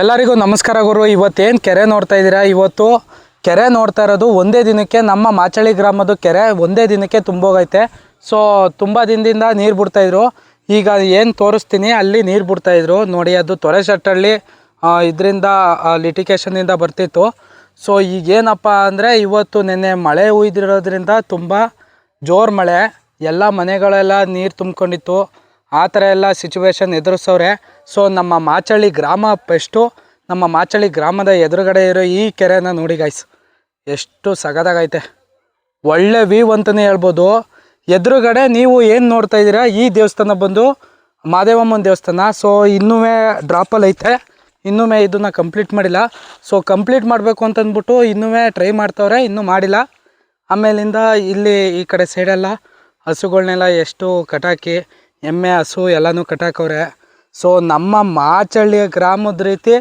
ಎಲ್ಲರಿಗೂ ನಮಸ್ಕಾರ ಗುರು. ಇವತ್ತೇನು ಕೆರೆ ನೋಡ್ತಾ ಇದ್ದೀರಾ? ಇವತ್ತು ಕೆರೆ ನೋಡ್ತಾ ಇರೋದು ಒಂದೇ ದಿನಕ್ಕೆ ನಮ್ಮ ಮಾಚಳಿ ಗ್ರಾಮದ ಕೆರೆ ಒಂದೇ ದಿನಕ್ಕೆ ತುಂಬೋಗೈತೆ. ಸೊ ತುಂಬ ದಿನದಿಂದ ನೀರು ಬಿಡ್ತಾಯಿದ್ರು ಈಗ ಏನು ತೋರಿಸ್ತೀನಿ, ಅಲ್ಲಿ ನೀರು ಬಿಡ್ತಾಯಿದ್ರು ನೋಡಿ, ಅದು ತೊರೆ ಶಟ್ಟಳ್ಳಿ ಇದರಿಂದ ಲಿಟಿಕೇಶನಿಂದ ಬರ್ತಿತ್ತು. ಸೊ ಈಗೇನಪ್ಪ ಅಂದರೆ ಇವತ್ತು ನೆನ್ನೆ ಮಳೆ ಹುಯ್ದಿರೋದ್ರಿಂದ ತುಂಬ ಜೋರು ಮಳೆ. ಎಲ್ಲ ಮನೆಗಳೆಲ್ಲ ನೀರು ತುಂಬ್ಕೊಂಡಿತ್ತು. ಆ ಥರ ಎಲ್ಲ ಸಿಚುವೇಶನ್ ಎದುರಿಸೋರೆ ಸೊ ನಮ್ಮ ಮಾಚಳ್ಳಿ ಗ್ರಾಮ ಬೆಸ್ಟು ನಮ್ಮ ಮಾಚಳ್ಳಿ ಗ್ರಾಮದ ಎದುರುಗಡೆ ಇರೋ ಈ ಕೆರೆನ ನೋಡಿ ಗಾಯ್ಸ್ ಎಷ್ಟು ಸಗದಾಗೈತೆ. ಒಳ್ಳೆ ವ್ಯೂ ಅಂತಲೇ ಹೇಳ್ಬೋದು. ಎದುರುಗಡೆ ನೀವು ಏನು ನೋಡ್ತಾ ಇದ್ದೀರಾ? ಈ ದೇವಸ್ಥಾನ ಬಂದು ಮಾದೇವಮ್ಮನ ದೇವಸ್ಥಾನ. ಸೊ ಇನ್ನೂ ಡ್ರಾಪಲ್ಲಿ ಐತೆ. ಇನ್ನೂ ಇದನ್ನು ಕಂಪ್ಲೀಟ್ ಮಾಡಿಲ್ಲ. ಸೊ ಕಂಪ್ಲೀಟ್ ಮಾಡಬೇಕು ಅಂತಂದ್ಬಿಟ್ಟು ಇನ್ನೂ ಟ್ರೈ ಮಾಡ್ತವ್ರೆ, ಇನ್ನೂ ಮಾಡಿಲ್ಲ. ಆಮೇಲಿಂದ ಇಲ್ಲಿ ಈ ಕಡೆ ಸೈಡೆಲ್ಲ ಹಸುಗಳನ್ನೆಲ್ಲ ಎಷ್ಟು ಕಟಾಕಿ ಎಮ್ಮೆ, ಹಸು ಎಲ್ಲನೂ ಕಟ್ಟಾಕವ್ರೆ. ಸೊ ನಮ್ಮ ಮಾಚಳ್ಳಿಯ ಗ್ರಾಮದ ರೀತಿ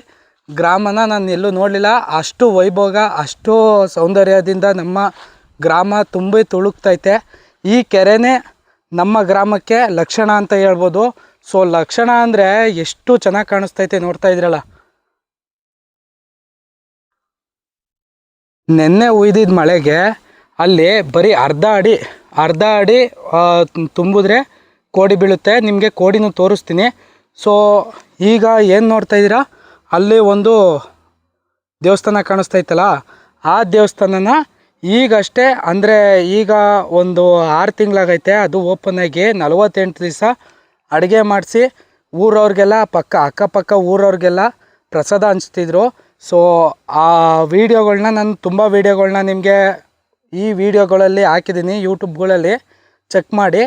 ಗ್ರಾಮನ ನಾನು ಎಲ್ಲೂ ನೋಡಲಿಲ್ಲ. ಅಷ್ಟು ವೈಭೋಗ, ಅಷ್ಟು ಸೌಂದರ್ಯದಿಂದ ನಮ್ಮ ಗ್ರಾಮ ತುಂಬಿ ತುಳುಕ್ತೈತೆ. ಈ ಕೆರೆನೇ ನಮ್ಮ ಗ್ರಾಮಕ್ಕೆ ಲಕ್ಷಣ ಅಂತ ಹೇಳ್ಬೋದು. ಸೊ ಲಕ್ಷಣ ಅಂದರೆ ಎಷ್ಟು ಚೆನ್ನಾಗಿ ಕಾಣಿಸ್ತೈತೆ ನೋಡ್ತಾ ಇದ್ರಲ್ಲ. ನೆನ್ನೆ ಉಯ್ದಿದ್ದ ಮಳೆಗೆ ಅಲ್ಲಿ ಬರೀ ಅರ್ಧ ಅಡಿ ಅರ್ಧ ಅಡಿ ತುಂಬಿದ್ರೆ ಕೋಡಿ ಬೀಳುತ್ತೆ, ನಿಮಗೆ ಕೋಡಿನೂ ತೋರಿಸ್ತೀನಿ. ಸೊ ಈಗ ಏನು ನೋಡ್ತಾ ಇದ್ದೀರಾ? ಅಲ್ಲಿ ಒಂದು ದೇವಸ್ಥಾನ ಕಾಣಿಸ್ತಾ ಇತ್ತಲ್ಲ ಆ ದೇವಸ್ಥಾನನ ಈಗಷ್ಟೇ, ಅಂದರೆ ಈಗ ಒಂದು ಆರು ತಿಂಗಳಾಗೈತೆ, ಅದು ಓಪನ್ ಆಗಿ ನಲವತ್ತೆಂಟು ದಿವಸ ಅಡುಗೆ ಮಾಡಿಸಿ, ಊರವ್ರಿಗೆಲ್ಲ ಪಕ್ಕ, ಅಕ್ಕಪಕ್ಕ ಊರವ್ರಿಗೆಲ್ಲ ಪ್ರಸಾದ ಹಂಚ್ತಿದ್ರು. ಸೊ ಆ ವೀಡಿಯೋಗಳನ್ನ ನಾನು ತುಂಬ ವೀಡಿಯೋಗಳನ್ನ ನಿಮಗೆ ಈ ವಿಡಿಯೋಗಳಲ್ಲಿ ಹಾಕಿದ್ದೀನಿ ಯೂಟ್ಯೂಬ್ಗಳಲ್ಲಿ ಚೆಕ್ ಮಾಡಿ.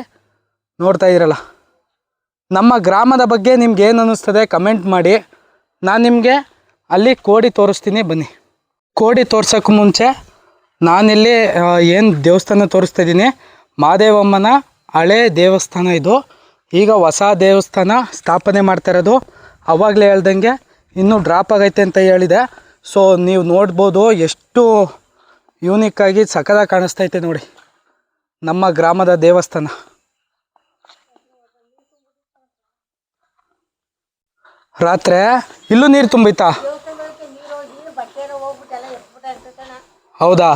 ನೋಡ್ತಾ ಇದ್ದೀರಲ್ಲ. ನಮ್ಮ ಗ್ರಾಮದ ಬಗ್ಗೆ ನಿಮ್ಗೆ ಏನು ಅನ್ನಿಸ್ತದೆ ಕಮೆಂಟ್ ಮಾಡಿ. ನಾನು ನಿಮಗೆ ಅಲ್ಲಿ ಕೋಡಿ ತೋರಿಸ್ತೀನಿ, ಬನ್ನಿ. ಕೋಡಿ ತೋರ್ಸೋಕ್ಕೂ ಮುಂಚೆ ನಾನಿಲ್ಲಿ ಏನು ದೇವಸ್ಥಾನ ತೋರಿಸ್ತಾ ಇದ್ದೀನಿ. ಮಹಾದೇವಮ್ಮನ ಹಳೆ ದೇವಸ್ಥಾನ ಇದು. ಈಗ ಹೊಸ ದೇವಸ್ಥಾನ ಸ್ಥಾಪನೆ ಮಾಡ್ತಾ ಇರೋದು. ಅವಾಗಲೇ ಹೇಳ್ದಂಗೆ ಇನ್ನೂ ಡ್ರಾಪ್ ಆಗೈತೆ ಅಂತ ಹೇಳಿದೆ. ಸೊ ನೀವು ನೋಡ್ಬೋದು ಎಷ್ಟು ಯೂನಿಕ್ ಆಗಿ ಸಖತ್ತಾಗಿ ಕಾಣಿಸ್ತೈತೆ ನೋಡಿ. ನಮ್ಮ ಗ್ರಾಮದ ದೇವಸ್ಥಾನ. ರಾತ್ರಿ? ಇಲ್ಲೂ ನೀರು ತುಂಬೈತಾ ಹೌದಾ?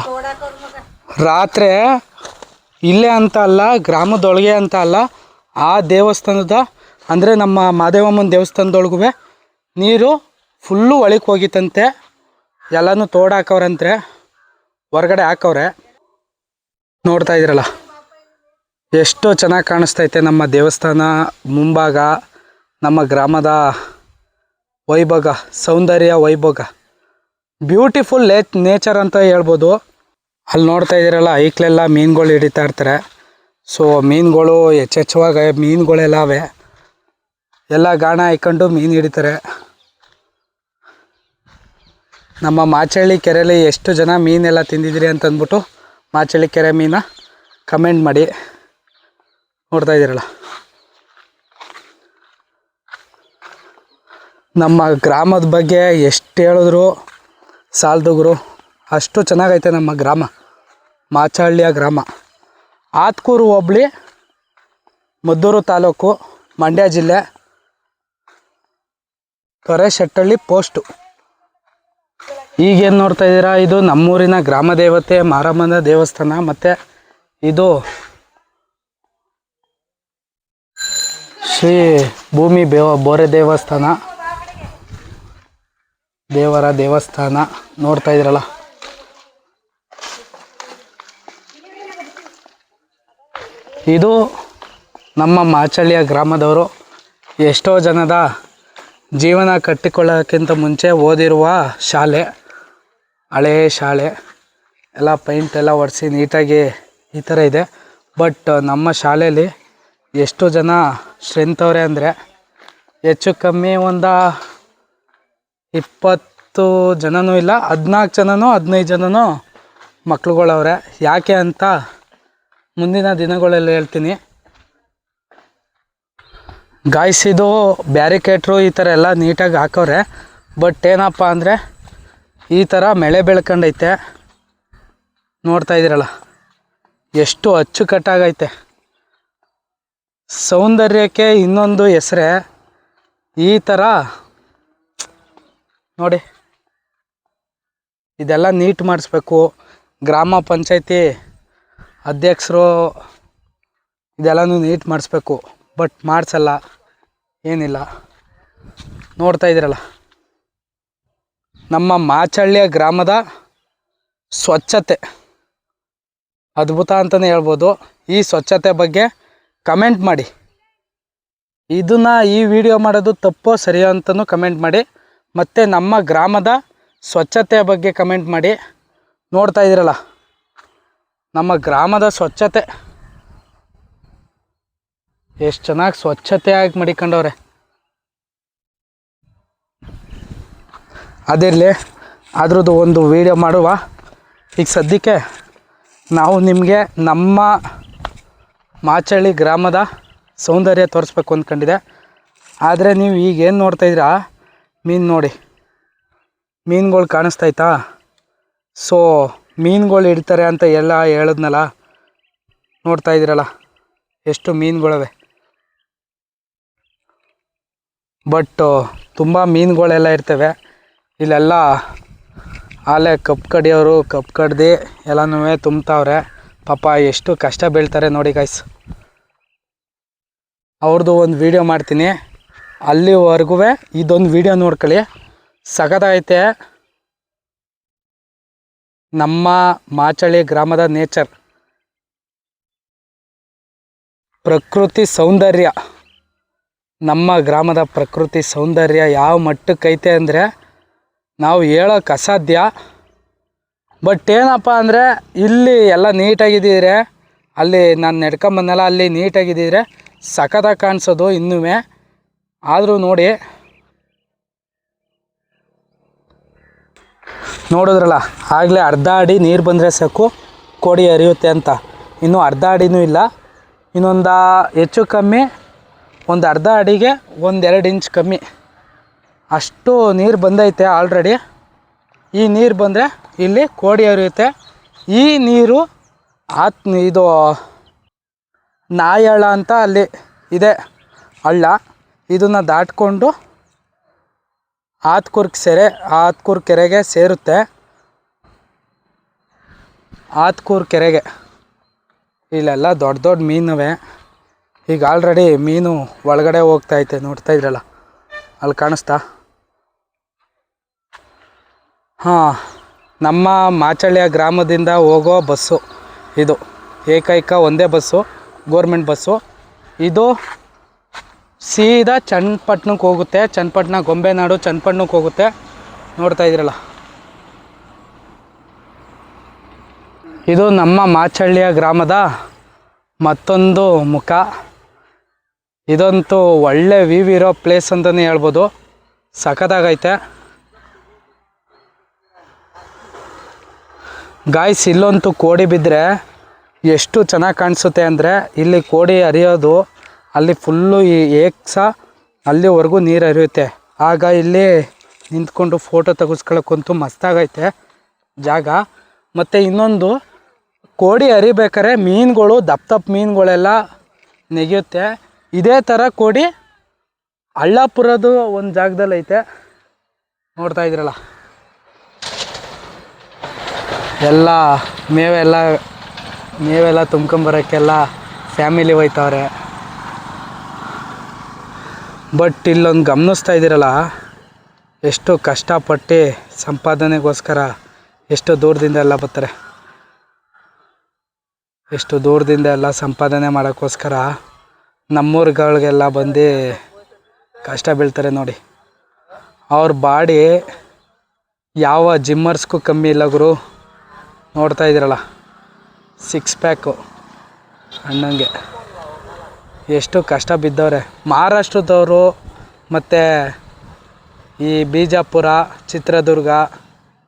ರಾತ್ರಿ ಇಲ್ಲೇ ಅಂತ ಅಲ್ಲ, ಗ್ರಾಮದೊಳಗೆ ಅಂತ ಅಲ್ಲ, ಆ ದೇವಸ್ಥಾನದ, ಅಂದರೆ ನಮ್ಮ ಮಾದೇವಮ್ಮನ ದೇವಸ್ಥಾನದೊಳಗೂ ನೀರು ಫುಲ್ಲು ಒಳಗೆ ಹೋಗಿತ್ತಂತೆ. ಎಲ್ಲನೂ ತೋಡ ಹಾಕವ್ರಂತೆ ಹೊರಗಡೆ ಹಾಕವ್ರೆ. ನೋಡ್ತಾ ಇದ್ರಲ್ಲ, ಎಷ್ಟು ಚೆನ್ನಾಗಿ ಕಾಣಿಸ್ತೈತೆ ನಮ್ಮ ದೇವಸ್ಥಾನ ಮುಂಭಾಗ, ನಮ್ಮ ಗ್ರಾಮದ ವೈಭೋಗ, ಸೌಂದರ್ಯ ವೈಭೋಗ. ಬ್ಯೂಟಿಫುಲ್ ಲೇ ನೇಚರ್ ಅಂತ ಹೇಳ್ಬೋದು. ಅಲ್ಲಿ ನೋಡ್ತಾ ಇದ್ದೀರಲ್ಲ ಐಕ್ಲೆಲ್ಲ ಮೀನುಗಳು ಹಿಡಿತಾ ಇರ್ತಾರೆ. ಸೊ ಮೀನುಗಳು ಹೆಚ್ಚೆಚ್ಚುವಾಗ ಮೀನುಗಳೆಲ್ಲ ಅವೆ ಎಲ್ಲ ಗಾಣ ಹಾಕ್ಕೊಂಡು ಮೀನು ಹಿಡಿತಾರೆ. ನಮ್ಮ ಮಾಚಳ್ಳಿ ಕೆರೆಯಲ್ಲಿ ಎಷ್ಟು ಜನ ಮೀನೆಲ್ಲ ತಿಂದಿದ್ದೀರಿ ಅಂತ ಅಂದ್ಬಿಟ್ಟು ಮಾಚಳ್ಳಿ ಕೆರೆ ಮೀನ ಕಮೆಂಟ್ ಮಾಡಿ. ನೋಡ್ತಾ ಇದ್ದೀರಲ್ಲ. ನಮ್ಮ ಗ್ರಾಮದ ಬಗ್ಗೆ ಎಷ್ಟು ಹೇಳಿದ್ರು ಸಾಲ್ದುಗುರು ಅಷ್ಟು ಚೆನ್ನಾಗೈತೆ ನಮ್ಮ ಗ್ರಾಮ. ಮಾಚಹಳ್ಳಿಯ ಗ್ರಾಮ. ಆತ್ಕೂರು ಹೋಬಳಿ, ಮದ್ದೂರು ತಾಲೂಕು, ಮಂಡ್ಯ ಜಿಲ್ಲೆ ತೊರೆ ಶೆಟ್ಟಳ್ಳಿ ಪೋಸ್ಟು. ಈಗೇನು ನೋಡ್ತಾ ಇದ್ದೀರಾ? ಇದು ನಮ್ಮೂರಿನ ಗ್ರಾಮ ದೇವತೆ ಮಾರಮ್ಮನ ದೇವಸ್ಥಾನ ಮತ್ತು ಇದು ಶ್ರೀ ಭೂಮಿ ಬೇವ ಬೋರೆ ದೇವಸ್ಥಾನ. ದೇವರ ದೇವಸ್ಥಾನ ನೋಡ್ತಾ ಇದ್ರಲ್ಲ. ಇದು ನಮ್ಮ ಮಾಚಳ್ಳಿಯ ಗ್ರಾಮದವರು ಎಷ್ಟೋ ಜನದ ಜೀವನ ಕಟ್ಟಿಕೊಳ್ಳೋಕ್ಕಿಂತ ಮುಂಚೆ ಓದಿರುವ ಶಾಲೆ ಹಳೆಯ ಶಾಲೆ, ಎಲ್ಲ ಪೈಂಟ್ ಎಲ್ಲ ಒರೆಸಿ ನೀಟಾಗಿ ಈ ಥರ ಇದೆ. ಬಟ್ ನಮ್ಮ ಶಾಲೆಯಲ್ಲಿ ಎಷ್ಟು ಜನ ಸ್ಟ್ರೆಂತ್ ಅವರೇ ಅಂದರೆ ಹೆಚ್ಚು ಕಮ್ಮಿ ಒಂದು ಇಪ್ಪತ್ತು ಜನನೂ ಇಲ್ಲ, ಹದಿನಾಲ್ಕು ಜನನೋ, ಹದಿನೈದು ಜನನೋ ಮಕ್ಳುಗಳವ್ರೆ. ಯಾಕೆ ಅಂತ ಮುಂದಿನ ದಿನಗಳಲ್ಲಿ ಹೇಳ್ತೀನಿ. ಗಾಯಿಸಿದು ಬ್ಯಾರಿಕೇಟ್ರು ಈ ಥರ ಎಲ್ಲ ನೀಟಾಗಿ ಹಾಕವ್ರೆ ಬಟ್ ಏನಪ್ಪ ಅಂದರೆ ಈ ಥರ ಮಳೆ ಬೆಳ್ಕೊಂಡೈತೆ. ನೋಡ್ತಾ ಇದ್ದೀರಲ್ಲ, ಎಷ್ಟು ಅಚ್ಚುಕಟ್ಟಾಗೈತೆ. ಸೌಂದರ್ಯಕ್ಕೆ ಇನ್ನೊಂದು ಹೆಸರೇ ಈ ಥರ ನೋಡಿ. ಇದೆಲ್ಲ ನೀಟ್ ಮಾಡಿಸ್ಬೇಕು. ಗ್ರಾಮ ಪಂಚಾಯತಿ ಅಧ್ಯಕ್ಷರು ಇದೆಲ್ಲನೂ ನೀಟ್ ಮಾಡಿಸ್ಬೇಕು. ಬಟ್ ಮಾಡಿಸಲ್ಲ. ಏನಿಲ್ಲ. ನೋಡ್ತಾ ಇದ್ದೀರಲ್ಲ. ನಮ್ಮ ಮಾಚಳ್ಳಿಯ ಗ್ರಾಮದ ಸ್ವಚ್ಛತೆ. ಅದ್ಭುತ ಅಂತಲೇ ಹೇಳ್ಬೋದು. ಈ ಸ್ವಚ್ಛತೆ ಬಗ್ಗೆ ಕಮೆಂಟ್ ಮಾಡಿ. ಇದನ್ನು ಈ ವಿಡಿಯೋ ಮಾಡೋದು ತಪ್ಪೋ ಸರಿಯೋ ಅಂತಲೂ ಕಮೆಂಟ್ ಮಾಡಿ. ಮತ್ತು ನಮ್ಮ ಗ್ರಾಮದ ಸ್ವಚ್ಛತೆಯ ಬಗ್ಗೆ ಕಮೆಂಟ್ ಮಾಡಿ. ನೋಡ್ತಾ ಇದ್ದೀರಲ್ಲ, ನಮ್ಮ ಗ್ರಾಮದ ಸ್ವಚ್ಛತೆ. ಎಷ್ಟು ಚೆನ್ನಾಗಿ ಸ್ವಚ್ಛತೆಯಾಗಿ ಮಡಿಕೊಂಡವ್ರೆ. ಅದಿರಲಿ ಅದ್ರದ್ದು ಒಂದು ವಿಡಿಯೋ ಮಾಡುವ. ಈಗ ಸದ್ಯಕ್ಕೆ ನಾವು ನಿಮಗೆ ನಮ್ಮ ಮಾಚಳ್ಳಿ ಗ್ರಾಮದ ಸೌಂದರ್ಯ ತೋರಿಸ್ಬೇಕು ಅಂದ್ಕೊಂಡಿದೆ ಆದರೆ ನೀವು ಈಗೇನು ನೋಡ್ತಾಯಿದ್ದೀರಾ ಮೀನು ನೋಡಿ. ಮೀನುಗಳು ಕಾಣಿಸ್ತೈತಾ ಸೊ, ಮೀನುಗಳು ಇಡ್ತಾರೆ ಅಂತ ಎಲ್ಲ ಹೇಳಿದ್ನಲ್ಲ? ನೋಡ್ತಾ ಇದ್ದೀರಲ್ಲ, ಎಷ್ಟು ಮೀನುಗಳವೆ. ಬಟ್, ತುಂಬ ಮೀನುಗಳೆಲ್ಲ ಇರ್ತವೆ. ಇಲ್ಲೆಲ್ಲ ಆಲೆ ಕಪ್ ಕಡಿಯೋರು, ಕಪ್ ಕಡ್ದು ಎಲ್ಲನೂ ತುಂಬ್ತಾವ್ರೆ. ಪಾಪ, ಎಷ್ಟು ಕಷ್ಟ ಬೀಳ್ತಾರೆ ನೋಡಿ ಗಾಯ್ಸ್ ಅವ್ರದ್ದು ಒಂದು ವಿಡಿಯೋ ಮಾಡ್ತೀನಿ. ಅಲ್ಲಿವರೆಗೂ ಇದೊಂದು ವಿಡಿಯೋ ನೋಡ್ಕೊಳ್ಳಿ. ಸಖತ್ತಾಗೈತೆ. ನಮ್ಮ ಮಾಚಳ್ಳಿ ಗ್ರಾಮದ ನೇಚರ್ ಪ್ರಕೃತಿ ಸೌಂದರ್ಯ. ನಮ್ಮ ಗ್ರಾಮದ ಪ್ರಕೃತಿ ಸೌಂದರ್ಯ ಯಾವ ಮಟ್ಟಕ್ಕೈತೆ ಅಂದರೆ ನಾವು ಹೇಳೋಕೆ ಅಸಾಧ್ಯ. ಬಟ್ ಏನಪ್ಪ ಅಂದರೆ ಇಲ್ಲಿ ಎಲ್ಲ ನೀಟಾಗಿದ್ದಿದ್ರೆ ಅಲ್ಲಿ ನಾನು ನಡ್ಕೊಂಬಂದಲ್ಲ ಅಲ್ಲಿ ನೀಟಾಗಿದ್ದಿದ್ರೆ ಸಖತ್ತಾಗಿ ಕಾಣಿಸೋದು ಇನ್ನೂ ಆದರೂ ನೋಡಿ. ನೋಡಿದ್ರಲ್ಲ, ಆಗಲೇ ಅರ್ಧ ಅಡಿ ನೀರು ಬಂದರೆ ಸಾಕು, ಕೋಡಿ ಹರಿಯುತ್ತೆ ಅಂತ. ಇನ್ನೂ ಅರ್ಧ ಅಡಿನೂ ಇಲ್ಲ. ಇನ್ನೊಂದು ಹೆಚ್ಚು ಕಮ್ಮಿ, ಒಂದು ಅರ್ಧ ಅಡಿಗೆ ಒಂದೆರಡು ಇಂಚ್ ಕಮ್ಮಿ. ಅಷ್ಟು ನೀರು ಬಂದೈತೆ ಆಲ್ರೆಡಿ ಈ ನೀರು ಬಂದರೆ ಇಲ್ಲಿ ಕೋಡಿ ಹರಿಯುತ್ತೆ. ಈ ನೀರು ಆತ್ ಇದು ನಾಯಳ ಅಂತ ಅಲ್ಲಿ ಇದೆ. ಹಳ್ಳ ಇದನ್ನು ದಾಟ್ಕೊಂಡು ಆತ್ಕೂರ್ಗ್ ಸೆರೆ ಆತ್ಕೂರ್ ಕೆರೆಗೆ ಸೇರುತ್ತೆ. ಆತ್ಕೂರ್ ಕೆರೆಗೆ. ಇಲ್ಲೆಲ್ಲ ದೊಡ್ಡ ದೊಡ್ಡ ಮೀನುವೆ. ಈಗ ಆಲ್ರೆಡಿ ಮೀನು ಒಳಗಡೆ ಹೋಗ್ತಾ ಐತೆ, ನೋಡ್ತಾ ಇದ್ರಲ್ಲ? ಅಲ್ಲಿ ಕಾಣಿಸ್ತಾ? ಹಾಂ, ನಮ್ಮ ಮಾಚಳ್ಳಿಯ ಗ್ರಾಮದಿಂದ ಹೋಗೋ ಬಸ್ಸು ಇದು. ಏಕೈಕ ಒಂದೇ ಬಸ್ಸು, ಗೋರ್ಮೆಂಟ್ ಬಸ್ಸು. ಇದು ಸೀದಾ ಚನ್ನಪಟ್ಟಣಕ್ಕೆ ಹೋಗುತ್ತೆ. ಚನ್ನಪಟ್ಟಣ, ಗೊಂಬೆನಾಡು ಚನ್ನಪಟ್ಟಣಕ್ಕೆ ಹೋಗುತ್ತೆ. ನೋಡ್ತಾ ಇದ್ರಲ್ಲ ಇದು ನಮ್ಮ ಮಾಚಳ್ಳಿಯ ಗ್ರಾಮದ ಮತ್ತೊಂದು ಮುಖ. ಇದಂತೂ ಒಳ್ಳೆ ವ್ಯೂ ಇರೋ ಪ್ಲೇಸ್ ಅಂತಲೇ ಹೇಳ್ಬೋದು. ಸಖತ್ತಾಗೈತೆ. ಗಾಯ್ಸ್ ಇಲ್ಲಂತೂ ಕೋಡಿ ಬಿದ್ದರೆ ಎಷ್ಟು ಚೆನ್ನಾಗಿ ಕಾಣಿಸುತ್ತೆ ಅಂದರೆ ಇಲ್ಲಿ ಕೋಡಿ ಹರಿಯೋದು ಅಲ್ಲಿ ಫುಲ್ಲು ಏಕ್ಸ ಅಲ್ಲಿವರೆಗೂ ನೀರು ಹರಿಯುತ್ತೆ. ಆಗ ಇಲ್ಲಿ ನಿಂತ್ಕೊಂಡು ಫೋಟೋ ತೆಗೆಸ್ಕೊಳ್ಳೋಕ್ಕಂತೂ ಮಸ್ತಾಗೈತೆ ಜಾಗ. ಮತ್ತು ಇನ್ನೊಂದು, ಕೋಡಿ ಹರಿಬೇಕಾರೆ ಮೀನುಗಳು ದಪ್ಪ ದಪ್ಪ ಮೀನುಗಳೆಲ್ಲ ನೆಗೆಯುತ್ತೆ. ಇದೇ ಥರ ಕೋಡಿ ಹಳ್ಳಾಪುರದ ಒಂದು ಜಾಗದಲ್ಲಿ ಐತೆ ನೋಡ್ತಾ ಇದ್ರಲ್ಲ ಎಲ್ಲ ಮೇವೆಲ್ಲ ಮೇವೆಲ್ಲ ತುಂಬ್ಕೊಂಬರೋಕ್ಕೆಲ್ಲ ಫ್ಯಾಮಿಲಿ ಹೋಯ್ತವ್ರೆ. ಬಟ್ ಇಲ್ಲೊಂದು ಗಮನಿಸ್ತಾ ಇದ್ದೀರಲ್ಲ, ಎಷ್ಟು ಕಷ್ಟಪಟ್ಟು ಸಂಪಾದನೆಗೋಸ್ಕರ ಎಷ್ಟು ದೂರದಿಂದ ಎಲ್ಲ ಬರ್ತಾರೆ. ಎಷ್ಟು ದೂರದಿಂದ ಎಲ್ಲ ಸಂಪಾದನೆ ಮಾಡೋಕ್ಕೋಸ್ಕರ ನಮ್ಮೂರುಗಳಿಗೆಲ್ಲ ಬಂದು ಕಷ್ಟ ಬೀಳ್ತಾರೆ ನೋಡಿ. ಅವ್ರ ಬಾಡಿ ಯಾವ ಜಿಮ್ಮರ್ಸ್ಗೂ ಕಮ್ಮಿ ಇಲ್ಲ ಗುರು. ನೋಡ್ತಾ ಇದ್ದೀರಲ್ಲ ಸಿಕ್ಸ್ ಪ್ಯಾಕು ಅಣ್ಣಂಗೆ. ಎಷ್ಟು ಕಷ್ಟ ಬಿದ್ದವ್ರೆ. ಮಹಾರಾಷ್ಟ್ರದವರು ಮತ್ತು ಈ ಬಿಜಾಪುರ, ಚಿತ್ರದುರ್ಗ,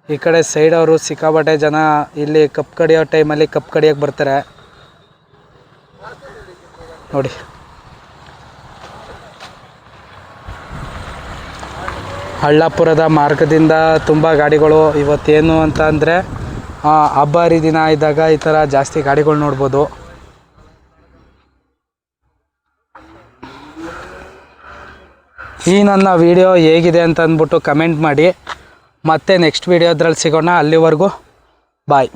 ಈ ಕಡೆ ಸೈಡವರು ಸಿಕ್ಕಾಪಟ್ಟೆ ಜನ ಇಲ್ಲಿ ಕಪ್ ಕಡಿಯೋ ಟೈಮಲ್ಲಿ ಕಪ್ ಕಡಿಯೋಕೆ ಬರ್ತಾರೆ. ನೋಡಿ. ಹಳ್ಳಾಪುರದ ಮಾರ್ಗದಿಂದ ತುಂಬ ಗಾಡಿಗಳು ಇವತ್ತೇನು ಅಂತ ಅಂದರೆ ಹಬ್ಬ ಹರಿದಿನ ಇದ್ದಾಗ ಈ ಥರ ಜಾಸ್ತಿ ಗಾಡಿಗಳು ನೋಡ್ಬೋದು. ಈ ನನ್ನ ವಿಡಿಯೋ ಹೇಗಿದೆ ಅಂತ ಅಂದ್ಬಿಟ್ಟು ಕಮೆಂಟ್ ಮಾಡಿ. ಮತ್ತೆ ನೆಕ್ಸ್ಟ್ ವೀಡಿಯೋದ್ರಲ್ಲಿ ಸಿಗೋಣ. ಅಲ್ಲಿವರೆಗೂ ಬಾಯ್.